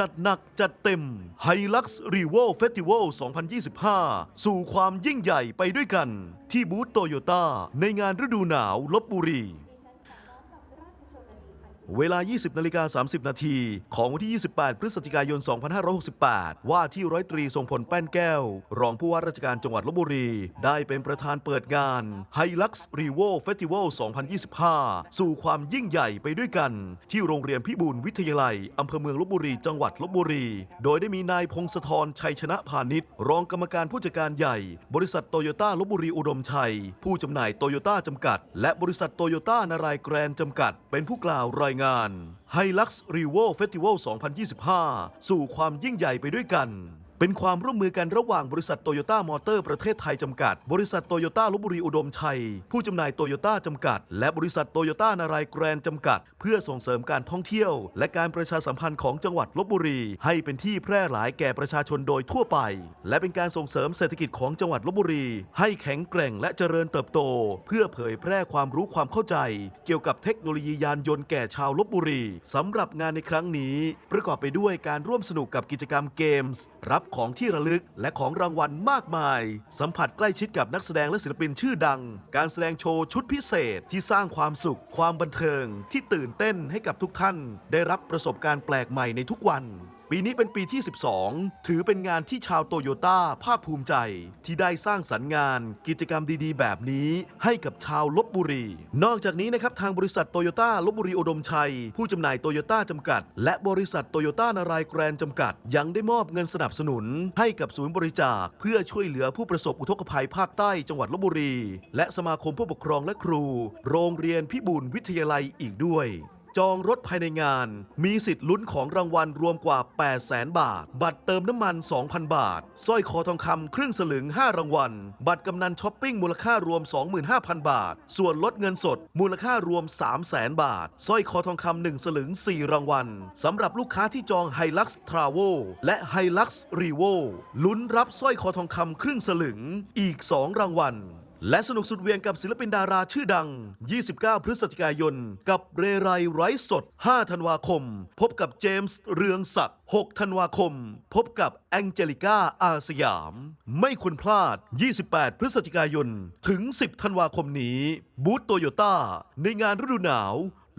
จัดหนักจัดเต็ม h i l u x r e v o Festival 2025 สู่ความยิ่งใหญ่ไปด้วยกัน ที่บูธโตโยต้าในงานฤดูหนาวลบบุรี เวลา 20นาฬิกา30 นาทีของวันที่ 28 พฤศจิกายน 2568 ว่าที่ร้อยตรีทรงพลแป้นแก้ว รองผู้ว่าราชการจังหวัดลบบุรี ได้เป็นประธานเปิดงาน h i l u x r e v o Festival 2025 สู่ความยิ่งใหญ่ไปด้วยกัน ที่โรงเรียนพิบูลวิทยาลัยอำเภอเมืองลบบุรี จังหวัดลบบุรี โดยได้มีนายพงศธรชัยชนะพาณิชย์ รองกรรมการผู้จัดการใหญ่ บริษัทโตโยต้าลบบุรีอุดมชัย ผู้จำหน่ายโตโยต้าจำกัด และบริษัทโตโยต้านารายแกรนจำกัด เป็นผู้กล่าวรายงาน h i l u x r e v o Festival 2025 สู่ความยิ่งใหญ่ไปด้วยกัน เป็นความร่วมมือกันระหว่างบริษัทโตโยต้ามอเตอร์ประเทศไทยจำกัด บริษัทโตโยต้าลบบุรีอุดมชัย ผู้จำหน่ายโตโยต้าจำกัด และบริษัทโตโยต้านารายแกรนจำกัด เพื่อส่งเสริมการท่องเที่ยว และการประชาสัมพันธ์ของจังหวัดลบบุรี ให้เป็นที่แพร่หลายแก่ประชาชนโดยทั่วไป และเป็นการส่งเสริมเศรษฐกิจของจังหวัดลบบุรี ให้แข็งแกร่งและเจริญเติบโต เพื่อเผยแพร่ความรู้ความเข้าใจ เกี่ยวกับเทคโนโลยียานยนต์แก่ชาวลบบุรีสำหรับงานในครั้งนี้ ประกอบไปด้วยการร่วมสนุกกับกิจกรรมเกมส์รับของที่ระลึก และของรางวัลมากมาย สัมผัสใกล้ชิดกับนักแสดงและศิลปินชื่อดัง การแสดงโชว์ชุดพิเศษที่สร้างความสุข ความบันเทิง ที่ตื่นเต้นให้กับทุกท่าน ได้รับประสบการณ์แปลกใหม่ในทุกวัน ปีนี้เป็นปีที่ 12 ถือเป็นงานที่ชาวโตโยต้าภาคภูมิใจ ที่ได้สร้างสรรค์งานกิจกรรมดีๆ แบบนี้ ให้กับชาวลบบุรี นอกจากนี้นะครับทางบริษัทโตโยต้าลบบุรีอุดมชัย ผู้จำหน่ายโตโยต้าจำกัด และบริษัทโตโยต้านารายแกรนจำกัด ยังได้มอบเงินสนับสนุน ให้กับศูนย์บริจาค เพื่อช่วยเหลือผู้ประสบอุทกภัยภาคใต้จังหวัดลบบุรี และสมาคมผู้ปกครองและครู โรงเรียนพิบูลวิทยาลัยอีกด้วย จองรถภายในงาน มีสิทธิ์ลุ้นของรางวัลรวมกว่า 8 0 0แสนบาท บัตรเติมน้ำมัน 2,000 บาท สร้อยคอทองคำครึ่งสลึง 5 รางวัล บัตรกำนันช้อปปิ้งมูลค่ารวม 25,000 บาท ส่วนลดเงินสด มูลค่ารวม 3 0 0แสนบาท สร้อยคอทองคำ1สลึง 4 รางวัลสำหรับลูกค้าที่จอง h i l u x t r a v e l และ h i l u x r e v o ลุ้นรับสร้อยคอทองคำครึ่งสลึงอีก 2 รางวัล และสนุกสุดเวียงกับศิลปินดาราชื่อดัง 29 พฤศจิกายน กับเรไรไร้สด 5 ธันวาคม พบกับเจมส์เรืองศักดิ์ 6 ธันวาคม พบกับแองเจลิก้าอาสยาม ไม่ควรพลาด 28 พฤศจิกายน ถึง 10 ธันวาคมนี้ บูธโตโยต้า ในงานฤดูหนาว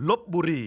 ลบบุรี